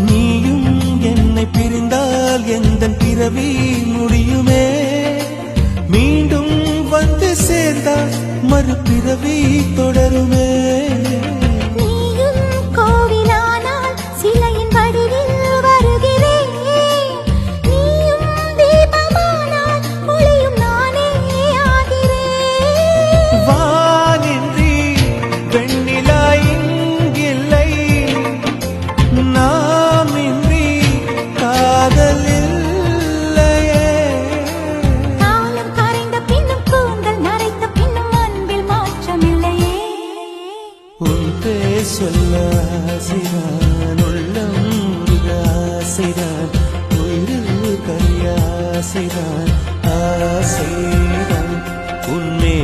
நீயும் என்னை பிரிந்தால் எந்த பிறவி முடியுமே? மீண்டும் வந்து சேர்ந்தால் மறுபிறவி தொடருமே? உன் பே சொல்ல ஆசிரான் உள்ளம் ஆசிரான் உயிரில் கரியாசிரான் ஆசைதான். உன்மே